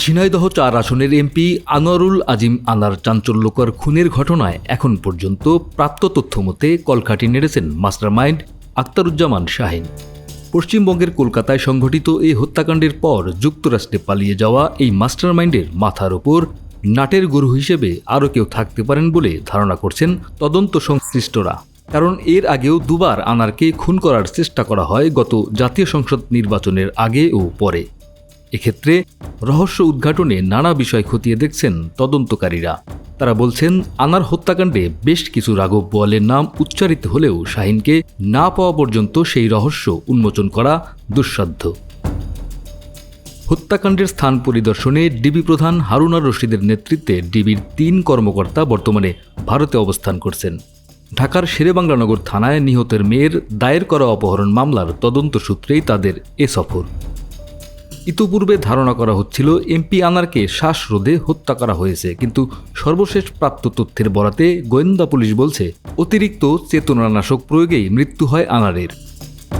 ঝিনাইদহ চার আসনের এমপি আনোয়ারুল আজিম আনার চাঞ্চল্যকর খুনের ঘটনায় এখন পর্যন্ত প্রাপ্ত তথ্য মতে কলকাঠি নেড়েছেন মাস্টারমাইন্ড আক্তারুজ্জামান শাহিন। পশ্চিমবঙ্গের কলকাতায় সংঘটিত এই হত্যাকাণ্ডের পর যুক্তরাষ্ট্রে পালিয়ে যাওয়া এই মাস্টারমাইন্ডের মাথার ওপর নাটের গরু হিসেবে আরও কেউ থাকতে পারেন বলে ধারণা করছেন তদন্ত সংশ্লিষ্টরা। কারণ এর আগেও দুবার আনারকে খুন করার চেষ্টা করা হয় গত জাতীয় সংসদ নির্বাচনের আগে ও পরে। এক্ষেত্রে রহস্য উদ্ঘাটনে নানা বিষয় খতিয়ে দেখছেন তদন্তকারীরা। তারা বলছেন, আনার হত্যাকাণ্ডে বেশ কিছু রাঘব বোয়ালের নাম উচ্চারিত হলেও শাহিনকে না পাওয়া পর্যন্ত সেই রহস্য উন্মোচন করা দুঃসাধ্য। হত্যাকাণ্ডের স্থান পরিদর্শনে ডিবি প্রধান হারুনার রশিদের নেতৃত্বে ডিবির তিন কর্মকর্তা বর্তমানে ভারতে অবস্থান করছেন। ঢাকার শেরেবাংলানগর থানায় নিহতের মেয়ের দায়ের করা অপহরণ মামলার তদন্ত সূত্রেই তাদের এ সফর। ইতোপূর্বে ধারণা করা হচ্ছিল এমপি আনারকে শ্বাসরোধে হত্যা করা হয়েছে। কিন্তু সর্বশেষ প্রাপ্ত তথ্যের বরাতে গোয়েন্দা পুলিশ বলছে, অতিরিক্ত চেতনানাশক প্রয়োগেই মৃত্যু হয় আনারের।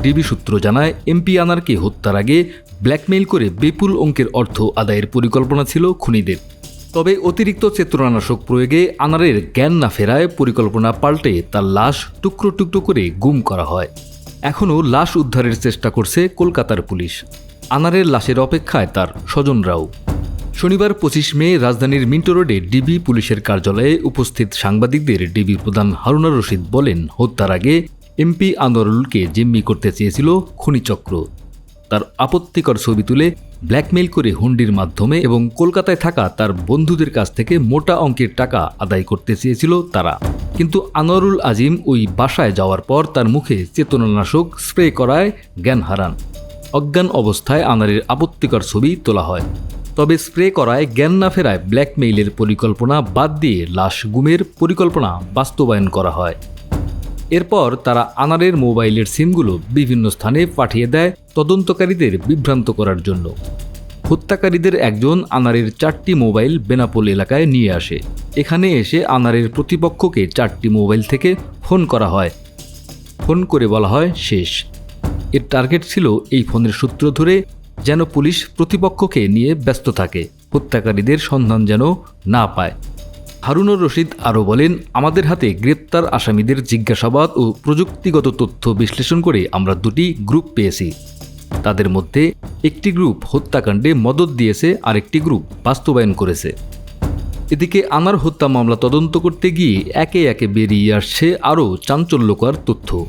ডিবি সূত্র জানায় এমপি আনারকে হত্যার আগে ব্ল্যাকমেইল করে বিপুল অঙ্কের অর্থ আদায়ের পরিকল্পনা ছিল খুনিদের। তবে অতিরিক্ত চেতনানাশক প্রয়োগে আনারের জ্ঞান না ফেরায় পরিকল্পনা পাল্টে তার লাশ টুকরো টুকরো করে গুম করা হয়। এখনও লাশ উদ্ধারের চেষ্টা করছে কলকাতার পুলিশ। আনারের লাশের অপেক্ষায় তার স্বজনরাও। শনিবার পঁচিশ মে রাজধানীর মিন্টো রোডে ডিবি পুলিশের কার্যালয়ে উপস্থিত সাংবাদিকদের ডিবি প্রধান হারুনার রশিদ বলেন, হত্যার আগে এমপি আনোয়ারুলকে জিম্মি করতে চেয়েছিল খনিচক্র তার আপত্তিকর ছবি তুলে ব্ল্যাকমেইল করে হুন্ডির মাধ্যমে এবং কলকাতায় থাকা তার বন্ধুদের কাছ থেকে মোটা অঙ্কের টাকা আদায় করতে চেয়েছিল তারা। কিন্তু আনোয়ারুল আজিম ওই বাসায় যাওয়ার পর তার মুখে চেতনানাশক স্প্রে করায় জ্ঞান হারান। অজ্ঞান অবস্থায় আনারের আপত্তিকর ছবি তোলা হয়। তবে স্প্রে করায় জ্ঞান না ফেরায় ব্ল্যাকমেইলের পরিকল্পনা বাদ দিয়ে লাশ গুমের পরিকল্পনা বাস্তবায়ন করা হয়। এরপর তারা আনারের মোবাইলের সিমগুলো বিভিন্ন স্থানে পাঠিয়ে দেয় তদন্তকারীদের বিভ্রান্ত করার জন্য। হত্যাকারীদের একজন আনারের চারটি মোবাইল বেনাপোল এলাকায় নিয়ে আসে। এখানে এসে আনারের প্রতিপক্ষকে চারটি মোবাইল থেকে ফোন করা হয়। ফোন করে বলা হয় শেষ। এর টার্গেট ছিল এই ফোনের সূত্র ধরে যেন পুলিশ প্রতিপক্ষকে নিয়ে ব্যস্ত থাকে। হত্যাকারীদের সন্ধান যেন না পায়। হারুনুর রশিদ আরও বলেন, আমাদের হাতে গ্রেপ্তার আসামিদের জিজ্ঞাসাবাদ ও প্রযুক্তিগত তথ্য বিশ্লেষণ করে আমরা দুটি গ্রুপ পেয়েছি। তাদের মধ্যে একটি গ্রুপ হত্যাকাণ্ডে মদত দিয়েছে, আরেকটি গ্রুপ বাস্তবায়ন করেছে। এদিকে আনার হত্যা মামলা তদন্ত করতে গিয়ে একে একে বেরিয়ে আসছে আরও চাঞ্চল্যকর তথ্য।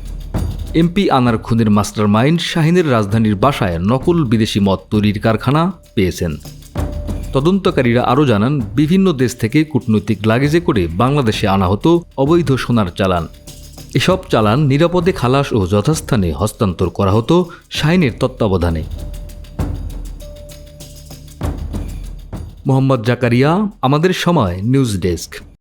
এমপি আনার খুনের মাস্টার মাইন্ড শাহিনের রাজধানীর বাসায় নকল বিদেশি মদ তৈরির কারখানা পেয়েছেন। তদন্তকারীরা আরও জানান, বিভিন্ন দেশ থেকে কূটনৈতিক লাগেজে করে বাংলাদেশে আনা হতো অবৈধ সোনার চালান। এসব চালান নিরাপদে খালাস ও যথাস্থানে হস্তান্তর করা হতো শাহিনের তত্ত্বাবধানে। মোহাম্মদ জাকারিয়া, আমাদের সময়, নিউজ ডেস্ক।